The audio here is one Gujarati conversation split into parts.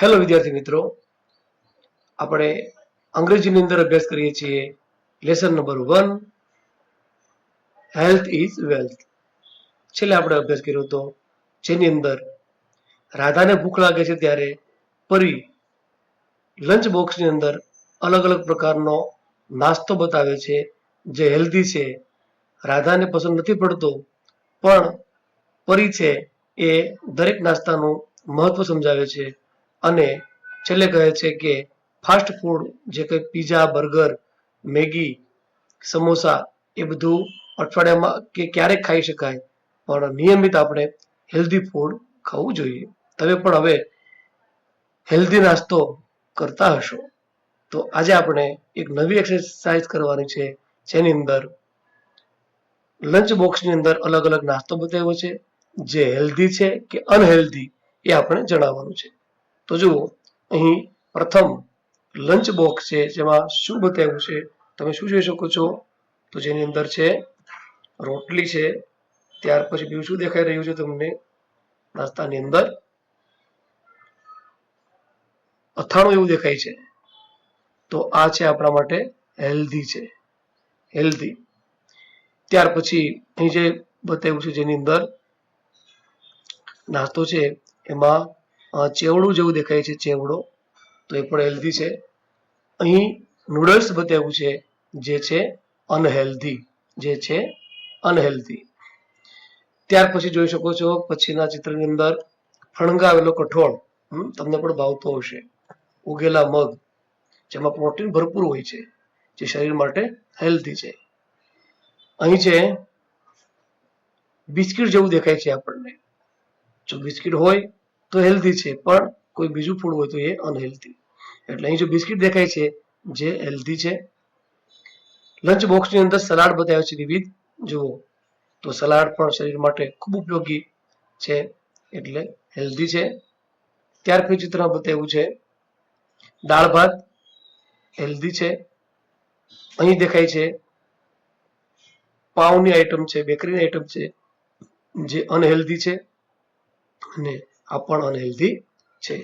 હેલો વિદ્યાર્થી મિત્રો. આપણે અંગ્રેજીની અંદર અભ્યાસ કરીએ છીએ lesson number one health is wealth છેલ્લે આપણે અભ્યાસ કર્યો હતો જેની અંદર રાધાને ભૂખ લાગે છે ત્યારે પરી લંચ બોક્સની અંદર અલગ અલગ પ્રકારનો નાસ્તો બતાવે છે, જે હેલ્ધી છે. રાધાને પસંદ નથી પડતો, પણ પરી છે એ દરેક નાસ્તાનું મહત્વ સમજાવે છે. અને છેલ્લે કહે છે કે ફાસ્ટ ફૂડ જે કંઈ પીઝા બર્ગર મેગી, સમોસા એ બધું અઠવાડિયામાં કે ક્યારેક ખાઈ શકાય. પણ નિયમિત આપણે હેલ્ધી ફૂડ ખાવું જોઈએ. તમે પણ હવે હેલ્ધી નાસ્તો કરતા હશો. તો આજે આપણે એક નવી એક્સરસાઇઝ કરવાની છે, જેની અંદર લંચ બોક્સની અંદર અલગ અલગ નાસ્તો બતાવ્યો છે, જે હેલ્ધી છે કે અનહેલ્ધી એ આપણે જણાવવાનું છે. તો જુઓ, અહીં પ્રથમ લંચ બોક્સ છે, જેમાં શું બતાવ્યું છે. તમે શું જોઈ શકો છો? તો જેની અંદર છે, રોટલી છે. ત્યાર પછી બીજું શું દેખાઈ રહ્યું છે તમને? નાસ્તાની અંદર અથાણું એવું દેખાય છે. તો આ છે આપણા માટે હેલ્ધી છે. હેલ્ધી ત્યાર પછી અહીં જે બતાવ્યું છે જેની અંદર નાસ્તો છે, એમાં ચેવડું જેવું દેખાય છે, ચેવડો. તો એ પણ હેલ્ધી છે. અહીં નૂડલ્સ બતાવ્યું છે, જે છે અનહેલ્ધી જે છે અનહેલ્ધી ત્યાર પછી જોઈ શકો છો, પછીના ચિત્રની અંદર ફણગાવેલો કઠોળ. તમને પણ ભાવતો હશે. ઉગેલા મગ, જેમાં પ્રોટીન ભરપૂર હોય છે, જે શરીર માટે હેલ્ધી છે. અહીં છે, બિસ્કિટ જેવું દેખાય છે આપણને. જો બિસ્કિટ હોય તો હેલ્ધી છે, પણ કોઈ બીજું ફૂડ હોય તો એ અનહેલ્ધી એટલે અહીં જો બિસ્કિટ દેખાય છે, જે હેલ્ધી છે. લંચ બોક્સની અંદર સલાડ બતાવ્યો છે વિવિધ. જુઓ, તો સલાડ પણ શરીર માટે ખૂબ ઉપયોગી છે, એટલે હેલ્ધી છે. ત્યાર પછી ચિત્રમાં બતાવ્યું છે, દાળ ભાત હેલ્ધી છે. અહીં દેખાય છે, પાઉની આઈટમ છે બેકરીની આઈટમ છે, જે અનહેલ્ધી છે. અને આ પણ અનહેલ્ધી છે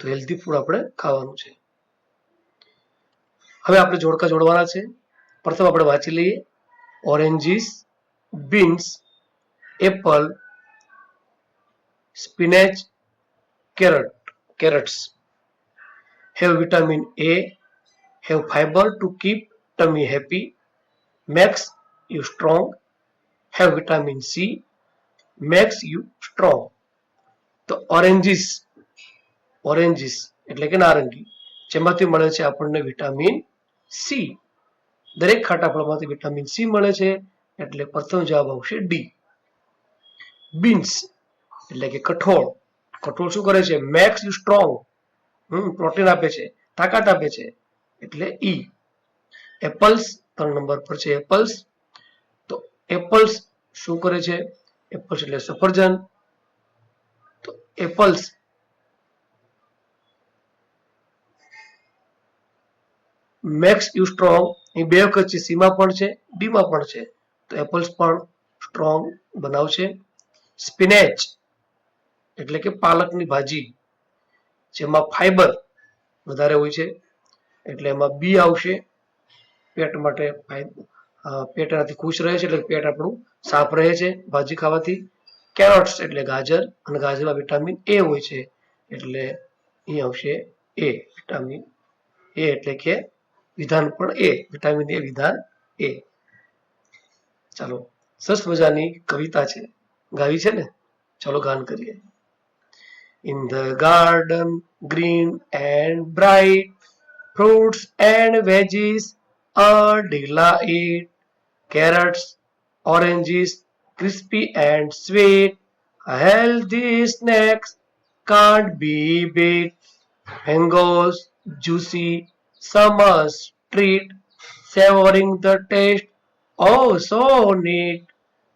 તો હેલ્ધી ફૂડ આપણે ખાવાનું છે હવે આપણે જોડકા જોડવાના છે પ્રથમ આપણે વાંચી લઈએ oranges beans apple spinach carrot carrots have vitamin A have fiber to keep tummy happy makes you strong have vitamin C makes you strong તો ઓરેન્જીસ ઓરેન્જીસ એટલે કે નારંગી, જેમાંથી મળે છે આપણને વિટામિન સી. દરેક ખાટા ફળમાંથી વિટામિન સી મળે છે, એટલે પ્રથમ જવાબ આવશે ડી. બીન્સ એટલે કે કઠોળ. કઠોળ શું કરે છે? Max strong. હમ, પ્રોટીન આપે છે, તાકાત આપે છે, એટલે ઈ. એપલ્સ ત્રણ નંબર પર છે એપલ્સ. તો એપલ્સ શું કરે છે? એપલ્સ એટલે સફરજન. એપલ્સ. મેક્સ યુ સ્ટ્રોંગ એ બે વખત છે, સીમાં પણ છે ડીમાં પણ છે. તો એપલ્સ પણ સ્ટ્રોંગ બનાવશે. સ્પિનેચ એટલે કે પાલકની ભાજી, જેમાં ફાઈબર વધારે હોય છે, એટલે એમાં બી આવશે. પેટ માટે પેટ એનાથી ખુશ રહે છે, એટલે પેટ આપણું સાફ રહે છે, ભાજી ખાવાથી. કેરોટ્સ એટલે ગાજર અને ગાજરમાં વિટામિન એ હોય છે. એટલે અહીં આવશે એ વિટામિન એ એટલે કે વિધાન પણ એ. વિટામિન એ વિધાન એ. ચાલો સરસ મજાની કવિતા છે. ગાવી છે ને? ચાલો ગાન કરીએ. In the garden green and bright, fruits and veggies are delight. Carrots, oranges, crispy and sweet. Healthy snacks can't be beat. Mangoes, juicy, summer's treat, savoring the taste. Oh, so neat.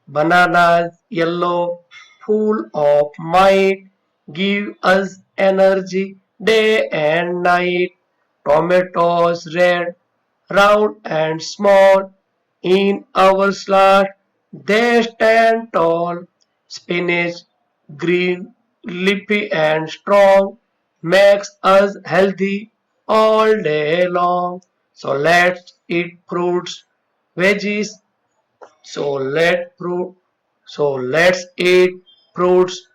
Bananas, yellow, full of might give us energy day and night. Tomatoes red, round and small, in our salad they stand tall. Spinach green, leafy and strong, makes us healthy all day long. So let's eat fruits, veggies. So let fruit. So let's eat fruits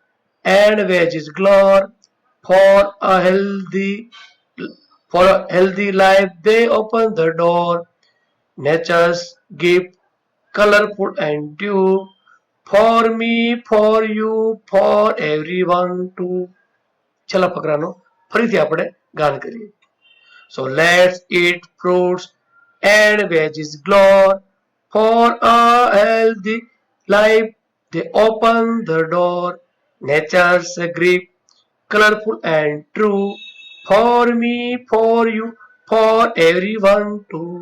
and veggies. Glor for a healthy for a healthy life. They open the door. Nature's gift, colorful and due. For me, for you, for everyone to. છેલ્લા ફકરાનો ફરીથી આપણે ગાન કરીએ so let's eat fruits and veggies glow for a healthy life they open the door nature's grip colorful and true for me for you for everyone too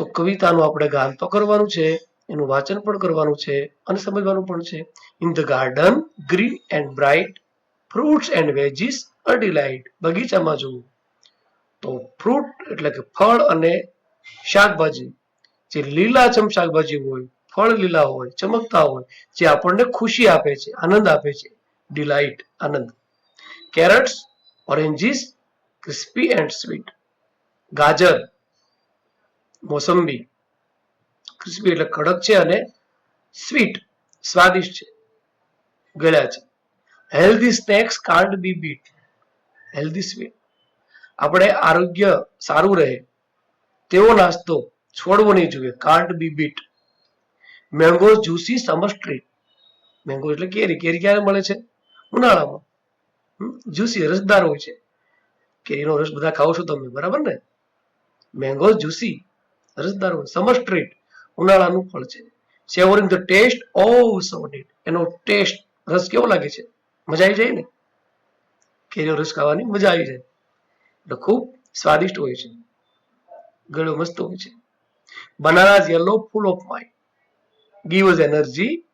તો કવિતાનું આપણે ગાન તો કરવાનું છે, એનું વાંચન પણ કરવાનું છે અને સમજવાનું પણ છે. In the garden green and bright fruits and veggies a delight બગીચામાં જોવું તો ફ્રૂટ એટલે કે ફળ અને શાકભાજી. જે લીલાછમ શાકભાજી હોય, ફળ લીલા હોય, ચમકતા હોય, જે આપણને ખુશી આપે છે, આનંદ આપે છે. Delight Anand. Carrots oranges crispy and sweet ગાજર. મોસંબી. ક્રિસ્પી એટલે કડક છે અને સ્વીટ, સ્વાદિષ્ટ છે. ગળ્યા છે. Healthy snacks can't be beat healthy sweet આપણે આરોગ્ય સારું રહે. તેવો નાસ્તો છોડવો નહીં જોઈએ. Can't be beat mango juicy summer street mango એટલે કેરી. કેરી ક્યારે મળે છે? ઉનાળામાં. જ્યુસી રસદાર હોય છે. કેરીનો રસ બધા ખાઓ છો તમે. બરાબર ને? મેંગો જ્યુસી રસદાર હોય ઉનાળાનું ફળ છે. Savoring the taste of summer એનો ટેસ્ટ રસ કેવો લાગે છે? મજા આવી જાય ને? કેરીનો રસ ખાવાની મજા આવી જાય. એટલે ખૂબ સ્વાદિષ્ટ હોય છે. ગળો મસ્ત હોય છે. Bananas yellow full of mind give us energy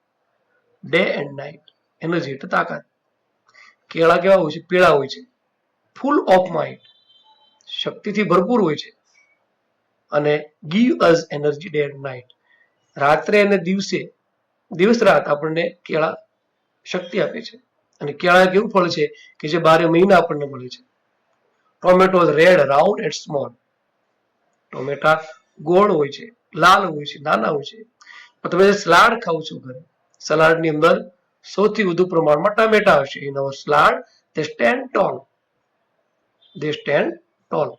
day and night energy એટલે તાકાત. કેળા કેવા હોય છે? પીળા હોય છે. ફૂલ ઓફ માઇન્ડ શક્તિથી ભરપૂર હોય છે. અને give us energy day and night રાત્રે અને દિવસે, દિવસ રાત આપણને કેળા શક્તિ આપે છે. અને કેળા કેવું ફળ છે કે જે બારે મહિના આપણને મળે છે. Tomato red round and small ટોમેટા ગોળ હોય છે, લાલ હોય છે, નાના હોય છે. તમે જે સલાડ ખાવ છો ઘરે સલાડની અંદર સૌથી વધુ પ્રમાણમાં ટામેટા હશે. Our salad they stand tall they stand tall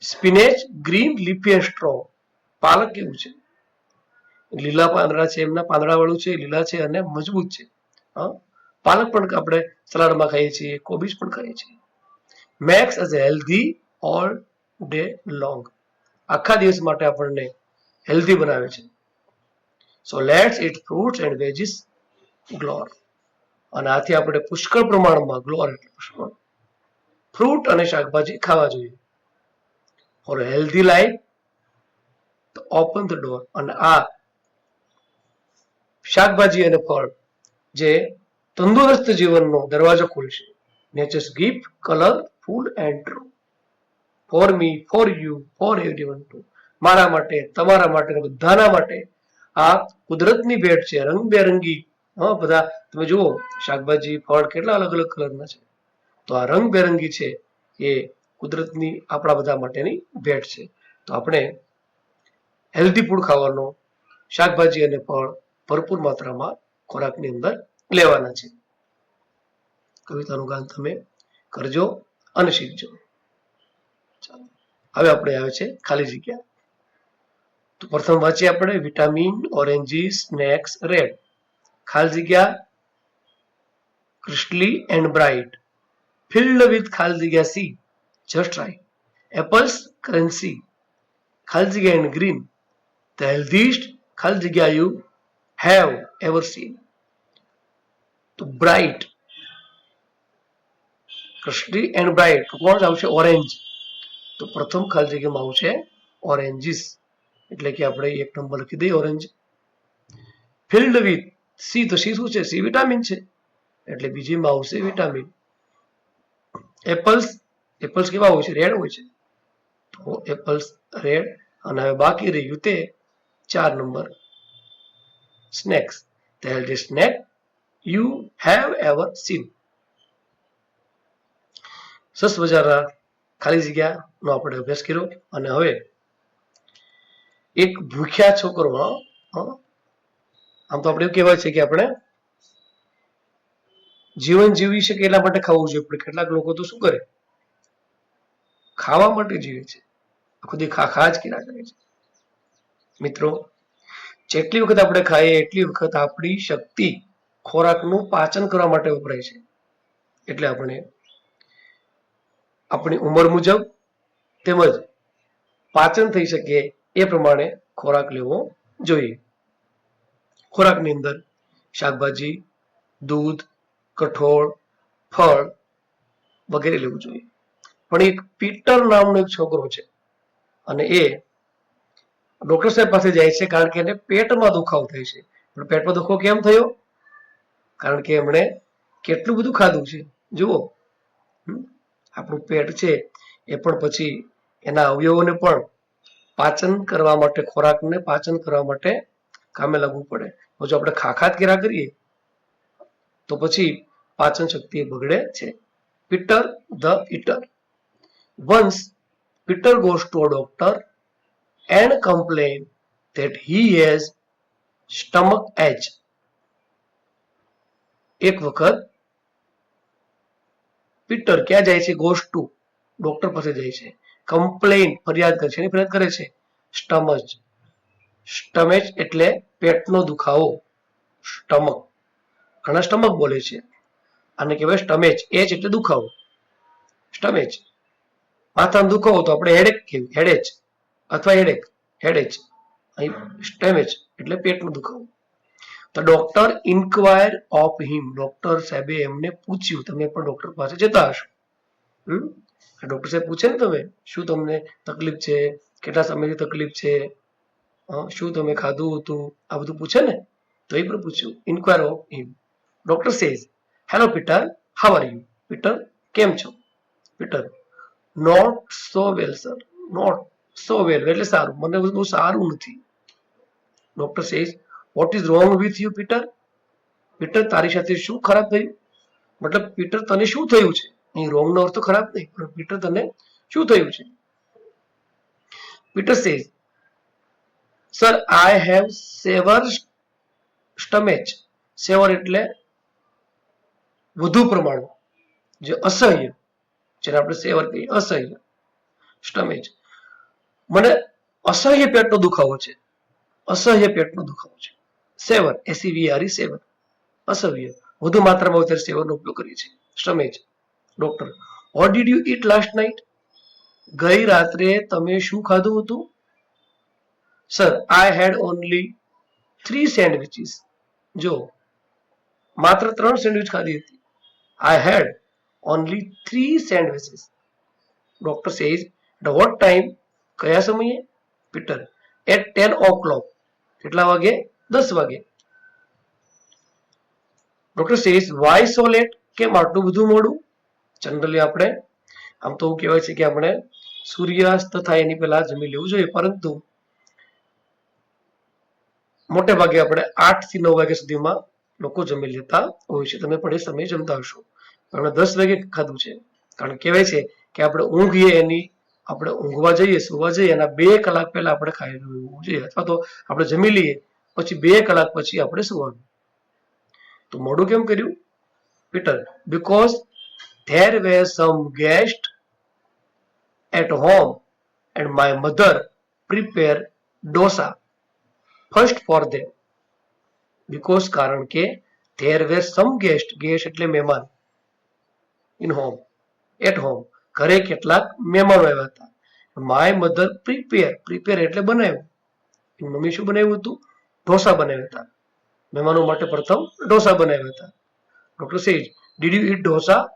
spinach, green leafy straw. પાલક કેવું છે? લીલા પાંદડા છે એમના, પાંદડાવાળું છે, લીલા છે અને મજબૂત છે. હા? પાલક પણ આપણે સલાડમાં ખાઈએ છીએ, કોબીજ પણ ખાઈએ છીએ. Makes us healthy all day long. આખા દિવસ માટે આપણને હેલ્ધી બનાવે છે. So let's eat fruits and veggies galore. અને આથી આપણે પુષ્કળ પ્રમાણમાં ગ્લોર એટલે પુષ્કળ. ફ્રૂટ અને શાકભાજી ખાવા જોઈએ. For healthy life open the door અને આ શાકભાજી અને ફળ જે તંદુરસ્ત જીવનનો દરવાજો ખોલશે nature's gift colour food and true for me for you for everyone too મારા માટે, તમારા માટે બધાના માટે આ કુદરતની ભેટ છે. રંગબેરંગી, હા, બધા. તમે જુઓ, શાકભાજી, ફળ કેટલા અલગ અલગ કલરના છે. તો આ રંગબેરંગી છે એ કુદરતની આપણા બધા માટેની ભેટ છે. તો આપણે હેલ્ધી ફૂડ ખાવાનો, શાકભાજી અને ફળ ભરપૂર માત્રામાં ખોરાકની અંદર લેવાના છે. કવિતાનું ગાન તમે કરજો અને શીખજો. ચાલો, હવે આપણે આવે છે ખાલી જગ્યા. તો પ્રથમ વાંચીએ આપણે વિટામિન, ઓરેન્જીસ, સ્નેક્સ, રેડ. ખાલી જગ્યા, crystally and bright. Filled with ખાલી જગ્યા see just try. Apples, currency. Khaljiga and green. The healthiest Khaljiga you have ever seen તો બ્રાઇટ ક્રિસ્ટલી એન્ડ બ્રાઇટ કોણ આવશે? ઓરેન્જ તો પ્રથમ ખાલી જગ્યામાં આવશે ઓરેન્જીસ એટલે કે આપણે એક નંબર લખી દઈએ ઓરેન્જ ફિલ્ડ વિથ સી તો સી શું છે? સી વિટામિન છે. એટલે બીજીમાં આવશે વિટામિન એપલ્સ એપલ્સ કેવા હોય છે? રેડ હોય છે. તો એપલ્સ રેડ અને હવે બાકી રહ્યું તે ચાર number snacks the healthy snack you have ever seen સરસ મજાના ખાલી જગ્યાનો આપણે અભ્યાસ કર્યો અને હવે એક ભૂખ્યા છોકરો. આમ તો આપણે એવું કહેવાય છે કે આપણે જીવન જીવી શકે એટલા માટે ખાવું જોઈએ, પણ કેટલાક લોકો તો શું કરે? ખાવા માટે જીવે છે. આખો દી ખા ખા જ કર્યા કરે છે. મિત્રો, જેટલી વખત આપણે ખાઈએ, એટલી વખત આપણી શક્તિ ખોરાકનું પાચન કરવા માટે વપરાય છે. એટલે આપણે, આપણી ઉંમર મુજબ તેમજ પાચન થઈ શકે એ પ્રમાણે ખોરાક લેવો જોઈએ. ખોરાકની અંદર શાકભાજી, દૂધ, કઠોળ, ફળ વગેરે લેવું જોઈએ. પણ એક પીટર નામનો એક છોકરો છે. અને એ ડોક્ટર સાહેબ પાસે જાય છે કારણ કે એને પેટમાં દુખાવો થાય છે. પણ પેટમાં દુખાવો કેમ થયો? કારણ કે એમણે કેટલું બધું ખાધું છે. જુઓ આપણું પેટ છે એ પણ પછી એના અવયવોને પણ પાચન કરવા માટે, ખોરાકને પાચન કરવા માટે કામે લાગવું પડે. જો આપણે ખાખાત કેરા કરીએ, તો પછી પાચન શક્તિ બગડે છે. Peter the eater once Peter goes to a doctor and complain that he has stomach ache. એક વખત પીટર ક્યાં જાય છે? ગોસ ટુ ડોક્ટર પાસે જાય છે. કમ્પ્લેન ફરિયાદ કરે છે ફરિયાદ કરે છે? સ્ટમચ સ્ટમેચ એટલે પેટનો દુખાવો. સ્ટમક ઘણા સ્ટમક બોલે છે. આને કહેવાય સ્ટમેચ એચ એટલે દુખાવો. સ્ટમેચ માથાનો દુખાવો તો આપણે હેડેક કહેવી હેડેચ અથવા હેડેક હેડેચ અહીં સ્ટેમેચ એટલે પેટનો દુખાવો. તો doctor inquire of him doctor સાહેબે એમને પૂછ્યું તમે પણ ડોક્ટર પાસે જતા હશો. હમ? ડોક્ટર સાહેબ પૂછે ને તમે શું તમને તકલીફ છે? કેટલા સમયથી તકલીફ છે? હં, શું તમે ખાધું હતું? આ બધું પૂછે ને? તો એ પણ પૂછ્યું inquire of him doctor says hello Peter how are you Peter કેમ છો? Peter not so well sir not so well એટલે સારું. મને બહુ સારું નથી. Doctor says what is wrong with you Peter Peter તારી સાથે શું ખરાબ થયું? મતલબ પીટર તને શું થયું છે? અહીં રોંગ નો અર્થ ખરાબ નહીં, પણ પીટર તને શું થયું છે? Peter says sir I have severe stomach severe એટલે વધુ પ્રમાણમાં. જે અસહ્ય. જેને આપણે સેવર કહીએ અસહ્ય. સ્ટમેજ મને અસહ્ય પેટનો દુખાવો છે. અસહ્ય પેટનો દુખાવો છે. સેવર એસીવીઆરઈ સેવર અસહ્ય. વધુ માત્રામાં અત્યારે સેવરનો ઉપયોગ કરીએ છીએ. Stomach doctor. What did you eat last night ગઈ રાત્રે તમે શું ખાધું હતું? Sir I had only three sandwiches જો, માત્ર ત્રણ સેન્ડવિચ ખાધી હતી. I had only three sandwiches. Doctor says, at what time? કયા સમયે? Peter at ten o'clock કેટલા વાગે? દસ વાગે. Doctor says why so late કેમ બધું મોડું? જનરલી આપણે આમ તો કહેવાય છે કે આપણે સૂર્યાસ્ત થાય એની પહેલા જમી લેવું જોઈએ પરંતુ મોટે ભાગે આપણે આઠથી નવ વાગ્યા સુધીમાં લોકો જમી લેતા હોય છે. તમે પણ એ સમયે જમતા હશો. આપણે દસ વાગે ખાધું છે. કારણ કહેવાય છે કે આપણે ઊંઘીએ એની, આપણે ઊંઘવા જઈએ, સુવા જઈએ, એના બે કલાક પહેલા આપણે ખાઈ જોઈએ. અથવા તો આપણે જમી લઈએ, પછી બે કલાક પછી આપણે સુવાનું. તો મોડું કેમ કર્યું? Peter because there were some guest at home and my mother prepare dosa first for them because કારણ કે there were some guest guest એટલે મહેમાન. ઇન હોમ એટ હોમ ઘરે કેટલાક મહેમાનો આવ્યા હતા. માય મધર પ્રિપેર પ્રિપેર એટલે બનાવ્યું. મમ્મી શું બનાવ્યું હતું? ઢોસા બનાવ્યા હતા. મહેમાનો માટે પ્રથમ ઢોસા બનાવ્યા હતા. ડોક્ટર સેજ ડીડ યુ ઇટ ઢોસા?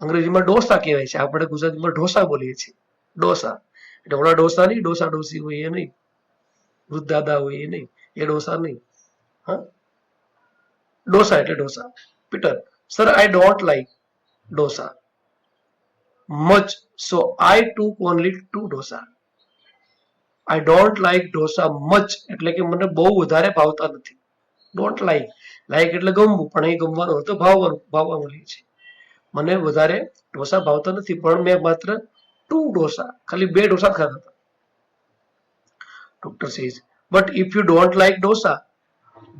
અંગ્રેજીમાં ડોસા કહેવાય છે. આપણે ગુજરાતીમાં ઢોસા બોલીએ છીએ. ડોસા એટલે ઓલા ડોસા નહીં ડોસા ડોસી હોય એ નહીં. વૃદ્ધ દાદા હોય એ નહીં. એ ડોસા નહીં. હા? ડોસા એટલે dosa Peter sir I don't like dosa much so I took only two dosa I don't like dosa much એટલે કે મને બહુ વધારે ભાવતા નથી ડોન્ટ લાઈક લાઈક એટલે ગમવું પણ અહીં ગમવાનો હતો ભાવવાનું લે છે મને વધારે ઢોસા ભાવતા નથી પણ મેં માત્ર ટુ ઢોસા ખાલી બે ઢોસા ખાધા હતા doctor says but if you don't like dosa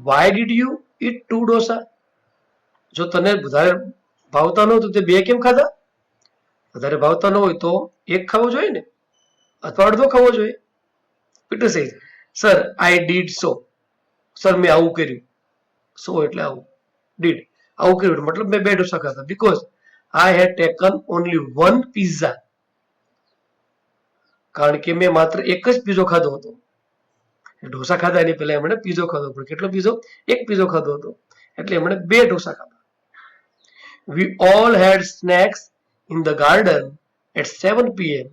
why did you eat two dosa જો તને વધારે ભાવતા નહોતું તે બે કેમ ખાધા? વધારે ભાવતા ન હોય તો એક ખાવો જોઈએ ને? અથવા અડધો ખાવો જોઈએ? Peter says sir I did so sir મેં આવું કર્યું. સો એટલે આવું. ડીડ આવું કર્યું. મતલબ મેં બે ઢોસા ખાધા. Because I had taken only one pizza કારણ કે મેં માત્ર એક જ પીઝો ખાધો હતો. ઢોસા ખાધા એની પહેલા એમણે પીઝો ખાધો. પણ કેટલો પીઝો એક પીઝો ખાધો હતો. એટલે એમણે બે ઢોસા ખાધા. We all had snacks in the garden at 7 pm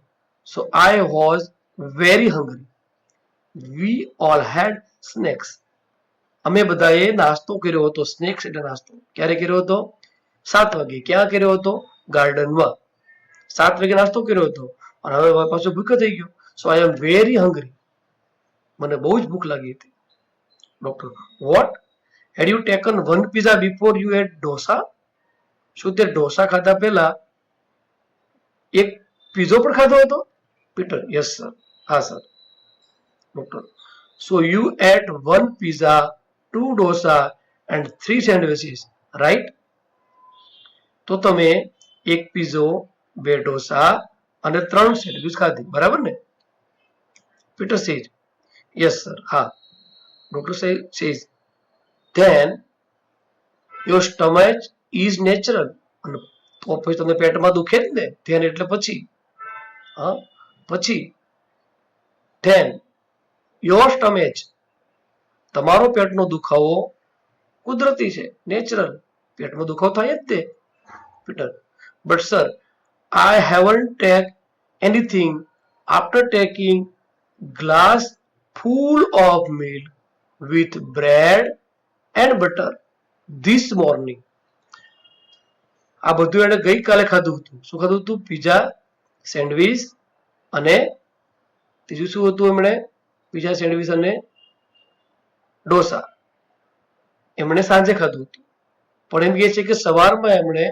so, i was very hungry. We all had snacks. અમે બધાએ નાસ્તો કર્યો હતો સ્નેક્સ એટલે નાસ્તો ક્યારે કર્યો હતો સાત વાગે ક્યાં કર્યો હતો ગાર્ડનમાં સાત વાગે નાસ્તો કર્યો હતો અને હવે પાછો ભૂખ્યો થઈ ગયો સો આઈ એમ વેરી હંગ્રી મને બહુ જ ભૂખ લાગી હતી doctor what had you taken one pizza before you had dosa શું તે ઢોસા ખાતા પહેલા એક પીઝો પણ ખાધો હતો? પીટર યસ સર હા sir doctor so you ate one pizza two dosa and three sandwiches right તો તમે એક પીઝો, બે ઢોસા અને ત્રણ સેન્ડવિચ ખાધી, બરાબર ને? Peter says. યસ સર હા. Doctor says. Then your stomach is natural. અને તો પછી તમને પેટમાં દુખે જ ને, ધેન એટલે પછી. હા, પછી. ધેન યોર સ્ટમેચ તમારો પેટનો દુખાવો કુદરતી છે, નેચરલ. પેટમાં દુખાવો થાય જ તે, Peter. But sir I haven't take anything after taking glass full of milk with bread and butter this morning આ બધું એને ગઈકાલે ખાધું હતું. શું ખાધું હતું? પીઝા, સેન્ડવિચ અને ત્રીજું શું હતું એમણે? પીઝા, સેન્ડવિચ અને ડોસા. એમણે સાંજે ખાધું હતું. પણ એમ કહે છે કે સવારમાં એમણે,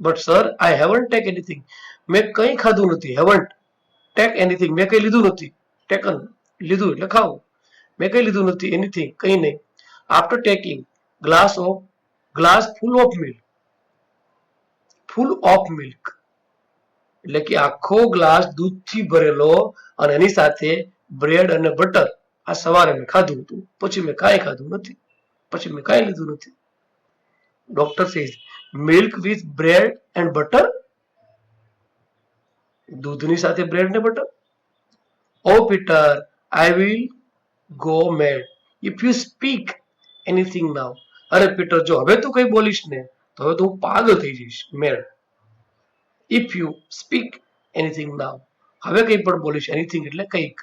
but sir I haven't take anything મેં કંઈ ખાધું નથી. હેવન્ટ ટેક એનીથિંગ મેં કંઈ લીધું નથી. ટેકન લીધું એટલે ખાવું. મેં કંઈ લીધું નથી. એનીથિંગ કંઈ નહીં. After taking glass of glass full of milk full of milk એટલે કે આખો ગ્લાસ દૂધથી ભરેલો અને એની સાથે બ્રેડ અને બટર આ સવારે મેં ખાધું હતું પછી મેં કાંઈ ખાધું નથી પછી મેં કાંઈ લીધું નથી doctor says milk with bread and butter દૂધની સાથે બ્રેડ ને butter oh Peter I will go mad if you speak anything now અરે પીટર જો હવે તું કઈ બોલીશ ને તો હવે તો હું પાગલ થઈ જઈશ. Mad if you speak anything now હવે કંઈ પણ બોલીશ એનીથિંગ એટલે કંઈક.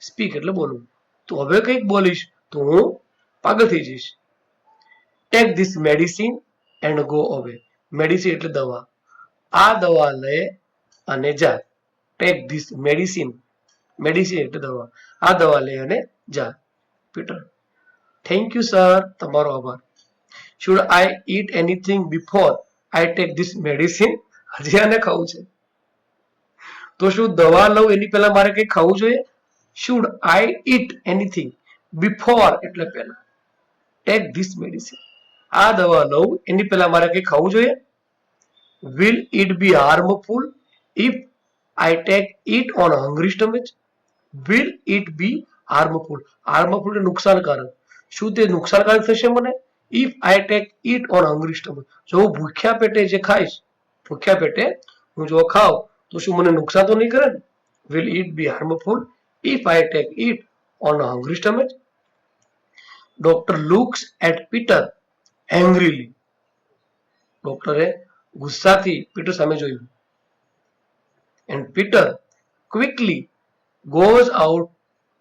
સ્પીક એટલે બોલવું. તો હવે કંઈક બોલીશ, તો હું પાગલ થઈ જઈશ. Take this medicine and go away medicine એટલે દવા. આ દવા લે અને જા. ટેક ધીસ મેડિસિન મેડિસિન એટલે દવા. આ દવા લે અને જા. પીટર થેન્ક યુ સર તમારો આભાર. Should I eat anything before I take this medicine હજી આને ખાવું છે. તો શું દવા લઉં? એની પહેલા મારે કંઈ ખાવું જોઈએ? Should I eat anything before એટલે પહેલા. ટેક ધીસ મેડિસિન આ દવા લઉં, એની પહેલા મારે કંઈ ખાવું જોઈએ? Will it be harmful if I take it on hungry stomach will it be harmful harmful નુકસાનકારક. શું તે નુકસાનકારક થશે મને? If I take it on hungry stomach જો હું ભૂખ્યા પેટે જે ખાઈશ, ભૂખ્યા પેટે હું જો ખાવ તો શું મને નુકસાન તો નહીં કરે ને? Will it be harmful if I take it on hungry stomach doctor looks at Peter angrily ડોક્ટરે ગુસ્સાથી પીટર સામે જોયું. And Peter quickly goes out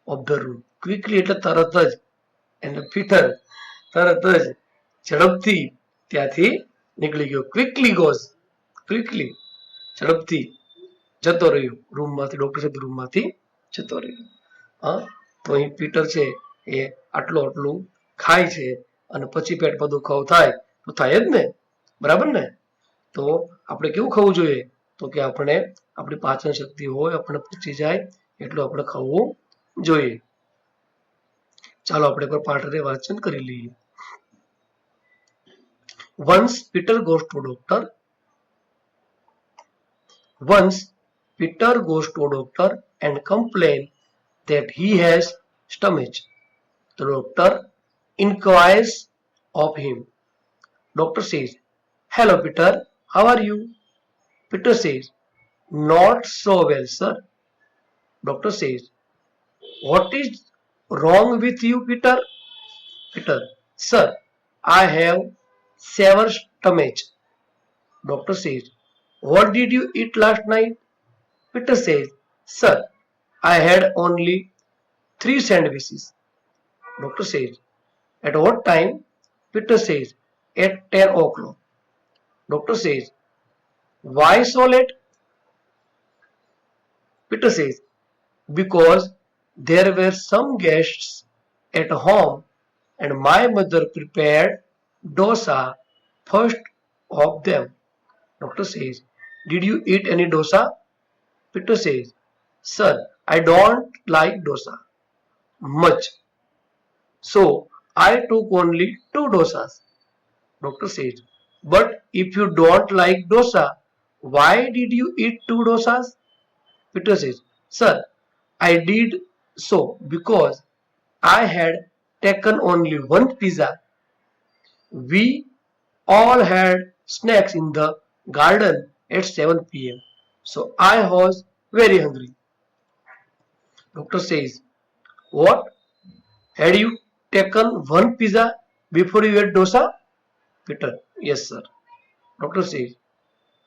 of the room quickly એટલે તરત જ. એન્ડ પીટર તરત જ ઝડપથી ત્યાંથી નીકળી ગયો. ક્વિકલી ગોઝ ક્વિકલી ઝડપથી જતો રહ્યો. રૂમમાંથી ડોક્ટર સાહેબ રૂમમાંથી જતો રહ્યો. હા, તો અહીં પીટર છે એ આટલું આટલું ખાય છે અને પછી પેટ પર દુખાવો થાય, તો થાય જ ને? બરાબર ને? તો આપણે કેવું ખાવું જોઈએ? તો કે આપણે, આપણી પાચન શક્તિ હોય આપણે પચી જાય, એટલું આપણે ખાવું જોઈએ. ચાલો આપણે એકવાર પાઠને વાંચન કરી લઈએ Once Peter goes to doctor. Once Peter goes to doctor and complain that he has stomach. The doctor inquires of him. Doctor says, Hello Peter, how are you? Peter says, Not so well, sir. Doctor says, What is wrong with you, Peter? Peter, Sir, I have severe stomach. Doctor says, What did you eat last night? Peter says, Sir, I had only three sandwiches. Doctor says, At what time? Peter says, At 10 o'clock. Doctor says, Why so late? Peter says, Because there were some guests at home and my mother prepared dosa first of them. Doctor says, Did you eat any dosa? Peter says, Sir, I don't like dosa much. So I took only two dosas. Doctor says, But if you don't like dosa, why did you eat two dosas? Peter says, Sir, I did so because I had taken only one pizza. We all had snacks in the garden at 7 pm. So I was very hungry. Doctor says, What? Had you taken one pizza before you ate dosa? Peter, Yes, sir. Doctor says,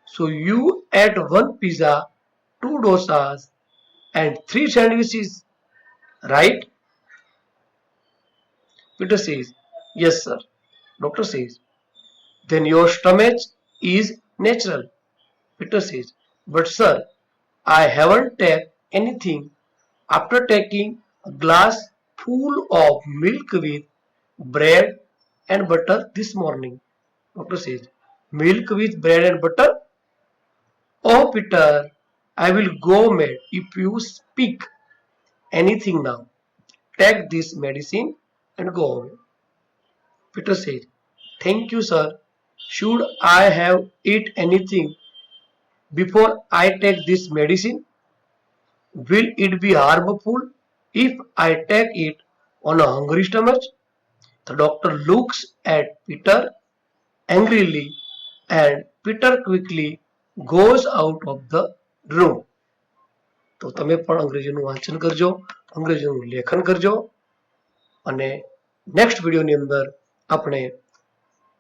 So you ate one pizza, two dosas, and three sandwiches, right? Peter says, Yes, sir. Doctor says, Then your stomach is natural. Peter says, But sir, I haven't taken anything after taking a glass full of milk with bread and butter this morning. Doctor says, Milk with bread and butter? Oh, Peter, I will go mad if you speak anything now. Take this medicine and go away. Peter said, Thank you, sir. Should I have eat anything before I take this medicine? Will it be harmful if I take it on a hungry stomach? The doctor looks at Peter angrily and Peter quickly goes out of the room. તો તમે પણ અંગ્રેજીનું વાંચન કરજો, અંગ્રેજીનું લેખન કરજો. અને નેક્સ્ટ વિડીયોની અંદર આપણે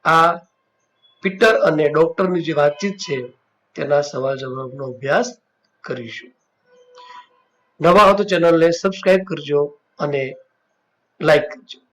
આ પીટર અને ડોક્ટરની જે વાતચીત છે, તેના સવાલ જવાબનો અભ્યાસ કરીશું. નવા હો તો ચેનલને સબસ્ક્રાઈબ કરજો અને લાઈક કરજો.